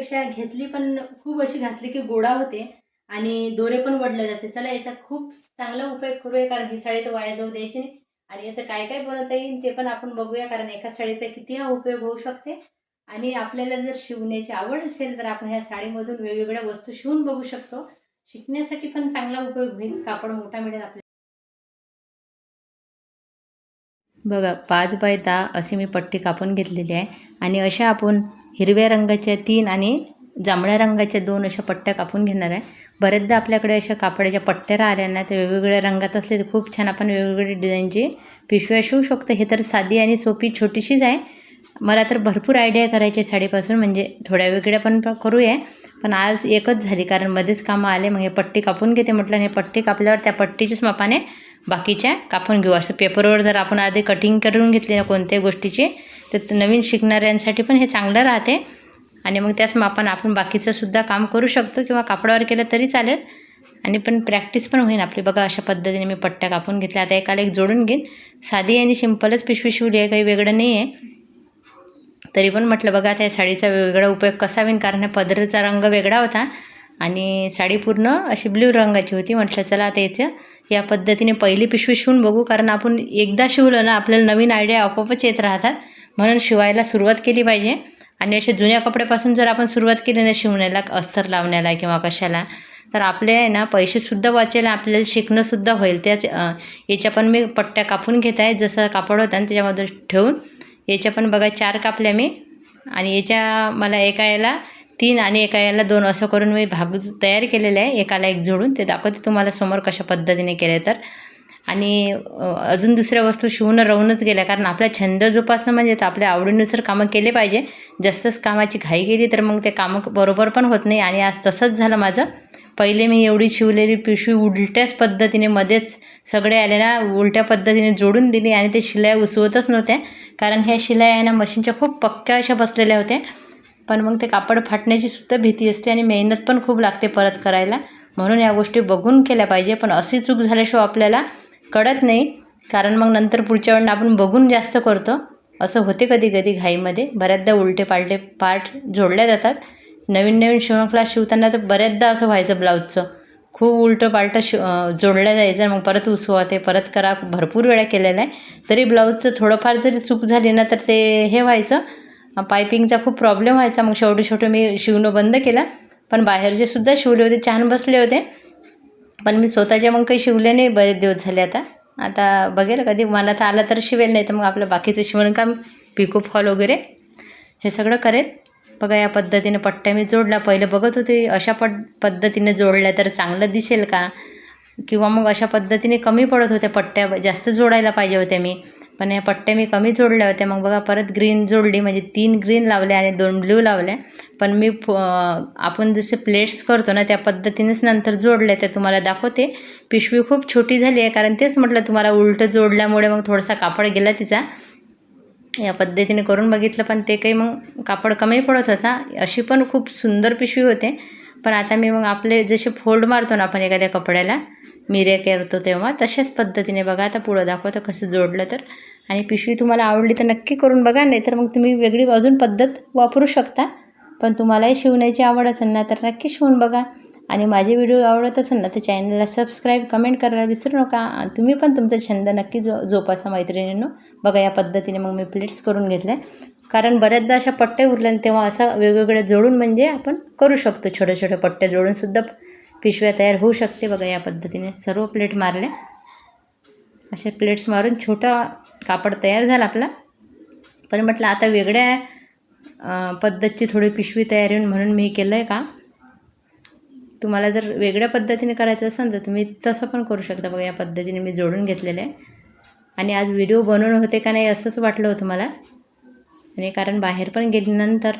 घातल्यापेक्षा घेतली पण खूप अशी घातली की गोडा होते आणि दोरे पण वडले जाते. चला याचा खूप चांगला उपयोग करूया कारण ही साडी तर वाया जाऊ द्यायची नाही. आणि याचं काय काय बनवता येईल ते पण आपण बघूया कारण एका साडीचा किती हा उपयोग होऊ शकते. आणि आपल्याला जर शिवण्याची आवड असेल तर आपण ह्या साडीमधून वेगवेगळ्या वस्तू शिवून बघू शकतो. शिकण्यासाठी पण चांगला उपयोग होईल. कापड मोठा मिळेल आपल्याला. बघा पाच बाय दहा अशी मी पट्टी कापून घेतलेली आहे. आणि अशा आपण हिरव्या रंगाच्या तीन आणि जांभळ्या रंगाच्या दोन अशा पट्ट्या कापून घेणार आहे. बऱ्याचदा आपल्याकडे अशा कापडाच्या पट्ट्या राहिल्या ना त्या वेगवेगळ्या रंगात असले तर खूप छान आपण वेगवेगळे डिझाईनची पिशव्या शिवू शकतो. हे तर साधी आणि सोपी छोटीशीच आहे. मला तर भरपूर आयडिया करायची आहे साडीपासून म्हणजे थोड्या वेगळ्या पण करूया. पण आज एकच झाली कारण मध्येच कामं आले. मग हे पट्टी कापून घेते म्हटलं आणि हे पट्टी कापल्यावर त्या पट्टीच्याच मापाने बाकीच्या कापून घेऊ. असं पेपरवर जर आपण आधी कटिंग करून घेतली ना कोणत्याही गोष्टीची तर नवीन शिकणाऱ्यांसाठी पण हे चांगलं राहते. आणि मग त्याच मापानं आपण बाकीचंसुद्धा काम करू शकतो किंवा कापडावर केलं तरी चालेल. आणि पण प्रॅक्टिस पण होईल आपली. बघा अशा पद्धतीने मी पट्ट्या कापून घेतल्या. आता एकाला एक जोडून घेईन. साधी आणि सिंपलच पिशवी शिवली आहे. काही वेगळं नाही आहे तरी पण म्हटलं बघा त्या साडीचा वेगळा उपयोग कसा होईल कारण पदरचा रंग वेगळा होता. आणि साडी पूर्ण अशी ब्ल्यू रंगाची होती. म्हटलं चला आता याचं या पद्धतीने पहिली पिशवी शिवून बघू कारण आपण एकदा शिवलं ना आपल्याला नवीन आयडिया आपोआपच येत राहतात. म्हणून शिवायला सुरुवात केली पाहिजे. आणि अशा जुन्या कपड्यापासून जर आपण सुरुवात केली ना शिवण्याला अस्तर लावण्याला किंवा कशाला तर आपले आहे ना पैसेसुद्धा वाचेल आपल्याला शिकणंसुद्धा होईल. त्याच याच्या पण मी पट्ट्या कापून घेत आहे. जसं कापड होतं आणि त्याच्यामध्ये ठेवून. याच्या पण बघा चार कापल्या मी. आणि याच्या मला एका याला तीन आणि एका याला दोन असं करून मी भाग तयार केलेले आहे. एकाला एक जोडून. ते दाखवते तुम्हाला समोर कशा पद्धतीने केले तर. आणि अजून दुसऱ्या वस्तू शिवून राहूनच गेल्या. कारण आपला छंद जोपासणं म्हणजे तर आपल्या आवडीनुसार कामं केले पाहिजे. जास्तच कामाची घाई केली तर मग ते कामं बरोबर पण होत नाही. आणि आज तसंच झालं माझं. पहिले मी एवढी शिवलेली पिशवी उलट्याच पद्धतीने मध्येच सगळे आलेल्या उलट्या पद्धतीने जोडून दिली आणि ते शिलाई उसवतच नव्हत्या. कारण ह्या शिलाई आहे ना मशीनच्या खूप पक्क्या अशा बसलेल्या होत्या. पण मग ते कापड फाटण्याची सुद्धा भीती असते आणि मेहनत पण खूप लागते परत करायला. म्हणून या गोष्टी बघून केल्या पाहिजे पण अशी चूक झाल्याशिवाय आपल्याला कळत नाही. कारण मग नंतर पुढच्या वेळेला आपण बघून जास्त करतो. असं होते कधी कधी घाईमध्ये. बऱ्याचदा उलटे पालटे पार्ट जोडल्या जातात. नवीन नवीन शिवण क्लास शिवताना तर बऱ्याचदा असं व्हायचं ब्लाऊजचं. खूप उलटं पालटं शि जोडल्या जोडलं जायचं मग परत उसवा ते परत करा. भरपूर वेळा केलेलं आहे. तरी ब्लाऊजचं थोडंफार जरी चूक झाली ना तर ते हे व्हायचं. पायपिंगचा खूप प्रॉब्लेम व्हायचा. मग शेवटी शेवटी मी शिवणं बंद केलं. पण बाहेरचे सुद्धा शिवले होते छान बसले होते. पण मी स्वतःचे मग काही शिवले नाही बरेच दिवस झाले आता. आता बघेल कधी मला तर आलं तर शिवेल नाही तर मग आपलं बाकीचं शिवणकाम पिको फॉल वगैरे हे सगळं करेल. बघा या पद्धतीने पट्ट्या मी जोडल्या. पहिलं बघत होते अशा पट पद्धतीने जोडल्या तर चांगलं दिसेल का? किंवा मग अशा पद्धतीने कमी पडत होत्या पट्ट्या जास्त जोडायला पाहिजे होत्या मी. पण या पट्ट्या मी कमी जोडल्या होत्या मग बघा परत ग्रीन जोडली. म्हणजे तीन ग्रीन लावल्या आणि दोन ब्ल्यू लावल्या पण मी आपण जसे प्लेट्स करतो ना त्या पद्धतीनेच नंतर जोडल्या त्या तुम्हाला दाखवते. पिशवी खूप छोटी झाली आहे कारण तेच म्हटलं तुम्हाला उलटं जोडल्यामुळे मग थोडासा कापड गेला तिचा. या पद्धतीने करून बघितलं पण ते काही मग कापड कमी पडत होता. अशी पण खूप सुंदर पिशवी होते. पण आता मी मग आपले जसे फोल्ड मारतो ना आपण एखाद्या कपड्याला मिरे करतो तेव्हा तशाच पद्धतीने बघा आता पुढं दाखवतं कसं जोडलं तर. आणि पिशवी तुम्हाला आवडली तर नक्की करून बघा नाही तर मग तुम्ही वेगळी अजून पद्धत वापरू शकता. पण तुम्हालाही शिवण्याची आवड असेल ना तर नक्की शिवून बघा. आणि माझे व्हिडिओ आवडत असेल ना तर चॅनलला सबस्क्राईब कमेंट करायला विसरू नका. तुम्ही पण तुमचा छंद नक्की जो जोपासा मैत्रिणींनो. बघा या पद्धतीने मग मी प्लेट्स करून घेतल्या. कारण बऱ्याचदा अशा पट्ट्या उरल्या तेव्हा असं वेगवेगळ्या जोडून म्हणजे आपण करू शकतो. छोट्या छोट्या पट्ट्या जोडूनसुद्धा पिशव्या तयार होऊ शकते बघा या पद्धतीने. सर्व प्लेट मारल्या. अशा प्लेट्स मारून छोटा कापड तयार झाला आपला. पण म्हटलं आता वेगळ्या पद्धतीची पद्धतची थोडी पिशवी तयार येऊन म्हणून मी केलं आहे का? तुम्हाला जर वेगळ्या पद्धतीने करायचं असेल तर तुम्ही तसं पण करू शकता बघा या पद्धतीने मी जोडून घेतलेलं आहे. आणि आज व्हिडिओ बनवून होते का नाही असंच वाटलं होतं मला. आणि कारण बाहेर पण गेल्यानंतर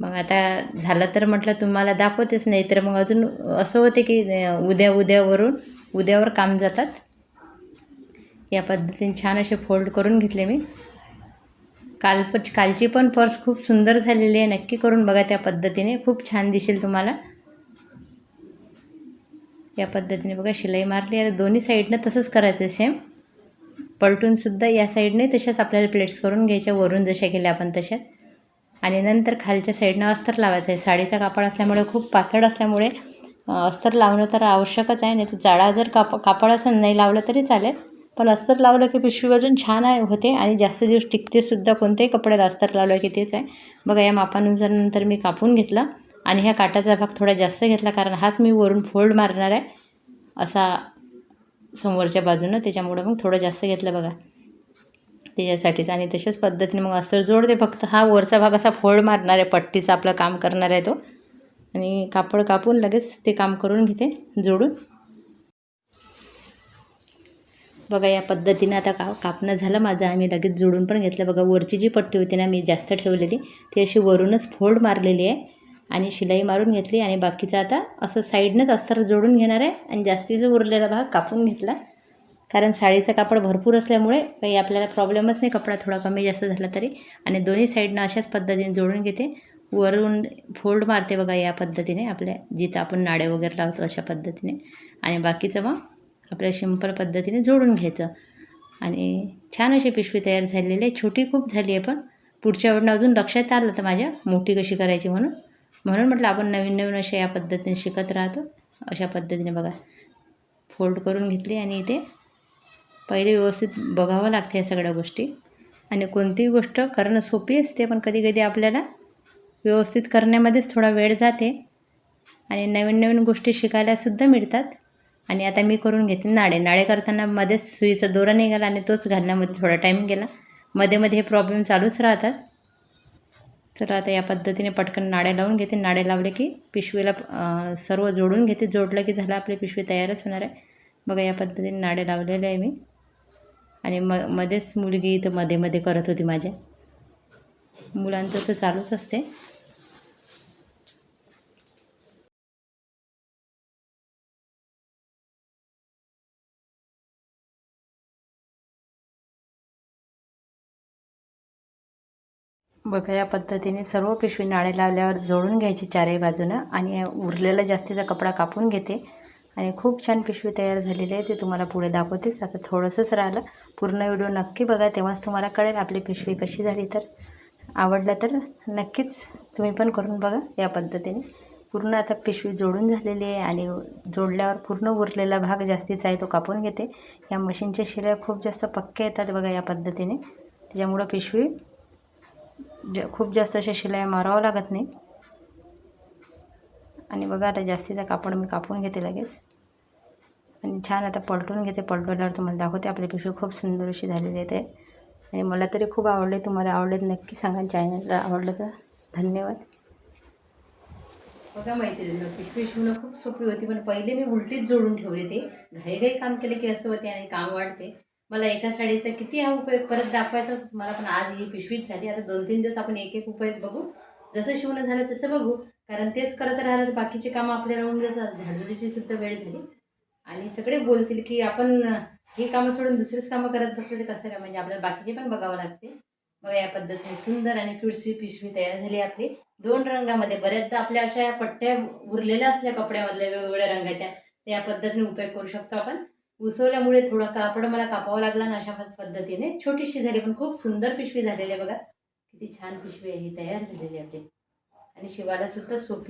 मग आता झालं तर म्हटलं तुम्हाला दाखवतेच नाही तर मग अजून असं होते की उद्या उद्यावरून उद्यावर काम जातात. या पद्धतीने छान असे फोल्ड करून घेतले मी. काल कालची पण पर्स खूप सुंदर झालेली आहे. नक्की करून बघा त्या पद्धतीने. खूप छान दिसेल तुम्हाला. या पद्धतीने बघा शिलाई मारली. आता दोन्ही साईडनं तसंच करायचं सेम पलटूनसुद्धा या साईडने तशाच आपल्याला प्लेट्स करून घ्यायच्या वरून जशा केल्या आपण तशा. आणि नंतर खालच्या साईडनं अस्तर लावायचं आहे. साडीचा कापड असल्यामुळे खूप पातळ असल्यामुळे अस्तर लावणं तर आवश्यकच आहे. नाही तर जाडा जर काप कापड असं नाही लावलं तरी चालेल. पण अस्तर लावलं की पिशवी वाजून छान आहे होते. आणि जास्त दिवस टिकतेसुद्धा कोणत्याही कपड्याला अस्तर लावलं की तेच आहे. बघा या मापानुसार नंतर मी कापून घेतला. आणि ह्या काटाचा भाग थोडा जास्त घेतला कारण हाच मी वरून फोल्ड मारणार आहे असा समोरच्या बाजूनं त्याच्यामुळं मग थोडं जास्त घेतलं बघा. त्याच्यासाठीच. आणि तशाच पद्धतीने मग अस्तर जोडते. फक्त हा वरचा भाग असा फोल्ड मारणार आहे. पट्टीचा आपलं काम करणार आहे तो. आणि कापड कापून लगेच ते काम करून घेते जोडून. बघा या पद्धतीनं आता का कापणं झालं माझं. आम्ही लगेच जोडून पण घेतलं. बघा वरची जी पट्टी होती ना मी जास्त ठेवलेली ती अशी वरूनच फोल्ड मारलेली आहे. आणि शिलाई मारून घेतली आणि बाकीचं आता असं साईडनंच अस्तर जोडून घेणार आहे आणि जास्तीचा उरलेला भाग कापून घेतला. कारण साडीचं कापड भरपूर असल्यामुळे काही आपल्याला प्रॉब्लेमच नाही कपडा थोडा कमी जास्त झाला तरी. आणि दोन्ही साईडनं अशाच पद्धतीने जोडून घेते. वरून फोल्ड मारते बघा या पद्धतीने आपल्या जिथं आपण नाडे वगैरे लावतो अशा पद्धतीने. आणि बाकीचं मग आपल्या सिंपल पद्धतीने जोडून घ्यायचं. आणि छान अशी पिशवी तयार झालेली आहे. छोटी खूप झाली आहे पण. पुढच्या वेळेला अजून लक्षात आलं तर माझ्या मोठी कशी करायची म्हणून. म्हणून म्हटलं आपण नवीन नवीन अशा या पद्धतीने शिकत राहतो. अशा पद्धतीने बघा. फोल्ड करून घेतली आणि इथे पहिले व्यवस्थित बघावं लागते या सगळ्या गोष्टी. आणि कोणतीही गोष्ट करणं सोपी असते पण कधी कधी आपल्याला व्यवस्थित करण्यामध्येच थोडा वेळ जाते. आणि नवीन नवीन गोष्टी शिकायलासुद्धा मिळतात. आणि आता मी करून घेते नाडे. नाडे करताना मध्येच सुईचा दोरा निघाला आणि तोच घालण्यामध्ये थोडा टाईम गेला. मध्ये मध्ये हे प्रॉब्लेम चालूच राहतात. चला आता या पद्धतीने पटकन नाडे लावून घेते. नाडे लावले की पिशवीला सर्व जोडून घेते. जोडलं की झालं आपली पिशवी तयारच होणार आहे. बघा या पद्धतीने नाडे लावलेले आहे मी. आणि म मध्येच मुलगी इथं मध्ये मध्ये करत होती माझ्या. मुलांचं तर चालूच असते. बघा या पद्धतीने सर्व पिशवी नाळे लावल्यावर जोडून घ्यायची चारही बाजूनं आणि उरलेला जास्तीचा कपडा कापून घेते. आणि खूप छान पिशवी तयार झालेली आहे ते तुम्हाला पुढे दाखवतेच. आता थोडंसंच राहिलं. पूर्ण व्हिडिओ नक्की बघा तेव्हाच तुम्हाला कळेल आपली पिशवी कशी झाली तर. आवडलं तर नक्कीच तुम्ही पण करून बघा या पद्धतीने. पूर्ण आता पिशवी जोडून झालेली आहे आणि जोडल्यावर पूर्ण उरलेला भाग जास्तीचा आहे तो कापून घेते. या मशीनच्या शिऱ्या खूप जास्त पक्के येतात बघा या पद्धतीने. त्याच्यामुळं पिशवी ज खूप जास्त अशा शिलाई मारावं लागत नाही. आणि बघा आता जास्तीचा कापड मी कापून घेते लगेच. आणि छान आता पलटून घेते. पलटवल्यावर तुम्हाला दाखवते. आपली पिशवी खूप सुंदर अशी झालेली आहे ते. आणि मला तरी खूप आवडले. तुम्हाला आवडले नक्की सांगा. चॅनलला आवडलं तर धन्यवाद. बघा मैत्रिणी पिशवी शिवणं खूप सोपी होती पण पहिले मी उलटीच जोडून ठेवली ते. घाई घाई काम केले की असं होते आणि काम वाढते. मला एका साडीचा किती हा उपयोग परत दाखवायचा मला पण आज ही पिशवीच झाली. आता दोन तीन दिवस आपण एक एक उपयोग बघू. जसं शिवणं झालं तसं बघू. कारण तेच करत राहिलं तर बाकीचे कामं आपले राहून जातात. झाडझुडीची सुद्धा वेळ झाली. आणि सगळे बोलतील की आपण हे कामं सोडून दुसरेच कामं करत बसले ते कसं काय? म्हणजे आपल्याला बाकीचे पण बघावं लागते. बघा या पद्धतीने सुंदर आणि क्युडसी पिशवी तयार झाली आपली. दोन रंगामध्ये बऱ्याचदा आपल्या अशा या पट्ट्या उरलेल्या असल्या कपड्यामधल्या वेगवेगळ्या रंगाच्या. त्या या पद्धतीने उपयोग करू शकतो आपण. उसवल्यामुळे थोडं कापड मला कापावं लागलं ना अशा पद्धतीने. छोटीशी झाली पण खूप सुंदर पिशवी झालेली आहे बघा. किती छान पिशवी आहे ही तयार झालेली आहे आपली. आणि शिवायला सुद्धा सोपी